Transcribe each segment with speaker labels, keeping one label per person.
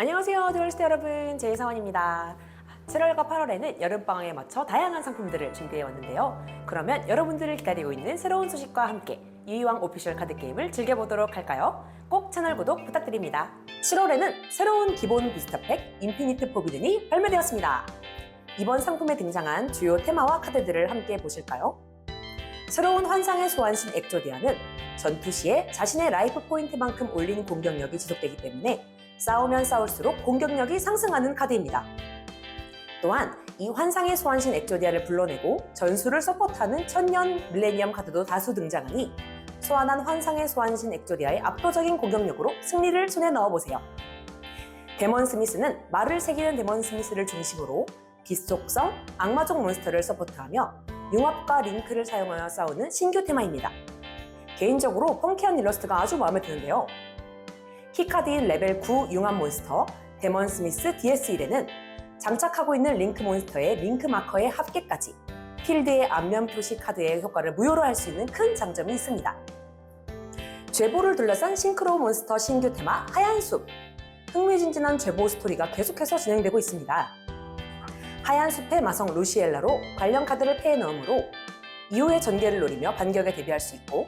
Speaker 1: 안녕하세요, 듀얼스트 여러분. 제이상원입니다. 7월과 8월에는 여름방학에 맞춰 다양한 상품들을 준비해 왔는데요. 그러면 여러분들을 기다리고 있는 새로운 소식과 함께 유이왕 오피셜 카드 게임을 즐겨보도록 할까요? 꼭 채널 구독 부탁드립니다. 7월에는 새로운 기본 부스터팩 인피니트 포비든이 발매되었습니다. 이번 상품에 등장한 주요 테마와 카드들을 함께 보실까요? 새로운 환상의 소환신 엑조디아는 전투 시에 자신의 라이프 포인트만큼 올린 공격력이 지속되기 때문에 싸우면 싸울수록 공격력이 상승하는 카드입니다. 또한 이 환상의 소환신 엑조디아를 불러내고 전술을 서포트하는 천년 밀레니엄 카드도 다수 등장하니 소환한 환상의 소환신 엑조디아의 압도적인 공격력으로 승리를 손에 넣어보세요. 데몬 스미스는 말을 새기는 데몬 스미스를 중심으로 빛속성, 악마족 몬스터를 서포트하며 융합과 링크를 사용하여 싸우는 신규 테마입니다. 개인적으로 펑키한 일러스트가 아주 마음에 드는데요. 키카드인 레벨 9 융합 몬스터 데몬 스미스 DS1에는 장착하고 있는 링크 몬스터의 링크 마커의 합계까지 필드의 앞면 표시 카드의 효과를 무효로 할 수 있는 큰 장점이 있습니다. 죄보를 둘러싼 싱크로 몬스터 신규 테마 하얀 숲 흥미진진한 죄보 스토리가 계속해서 진행되고 있습니다. 하얀 숲의 마성 루시엘라로 관련 카드를 패해 넣으므로 이후의 전개를 노리며 반격에 대비할 수 있고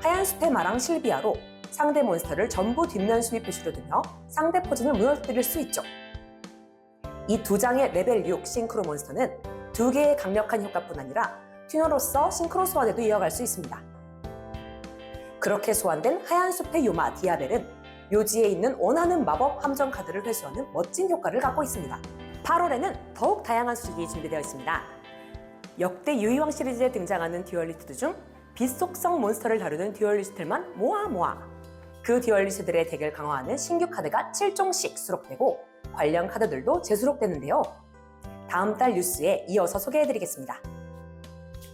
Speaker 1: 하얀 숲의 마랑 실비아로 상대 몬스터를 전부 뒷면 수비 표시로 두며 상대 포진을 무너뜨릴 수 있죠. 이 두 장의 레벨 6 싱크로 몬스터는 두 개의 강력한 효과뿐 아니라 튜너로서 싱크로 소환에도 이어갈 수 있습니다. 그렇게 소환된 하얀 숲의 요마 디아벨은 묘지에 있는 원하는 마법 함정 카드를 회수하는 멋진 효과를 갖고 있습니다. 8월에는 더욱 다양한 소식이 준비되어 있습니다. 역대 유이왕 시리즈에 등장하는 듀얼리스트 중 빛속성 몬스터를 다루는 듀얼리스트만 모아 모아 그 듀얼리스트들의 덱을 강화하는 신규 카드가 7종씩 수록되고 관련 카드들도 재수록되는데요. 다음 달 뉴스에 이어서 소개해드리겠습니다.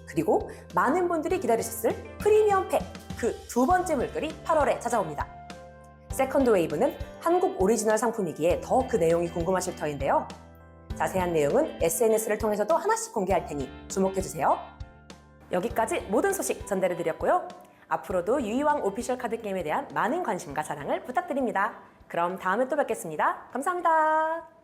Speaker 1: 그리고 많은 분들이 기다리셨을 프리미엄 팩 그 두 번째 물결이 8월에 찾아옵니다. 세컨드 웨이브는 한국 오리지널 상품이기에 더 그 내용이 궁금하실 터인데요. 자세한 내용은 SNS를 통해서도 하나씩 공개할 테니 주목해주세요. 여기까지 모든 소식 전달해드렸고요. 앞으로도 유이왕 오피셜 카드 게임에 대한 많은 관심과 사랑을 부탁드립니다. 그럼 다음에 또 뵙겠습니다. 감사합니다.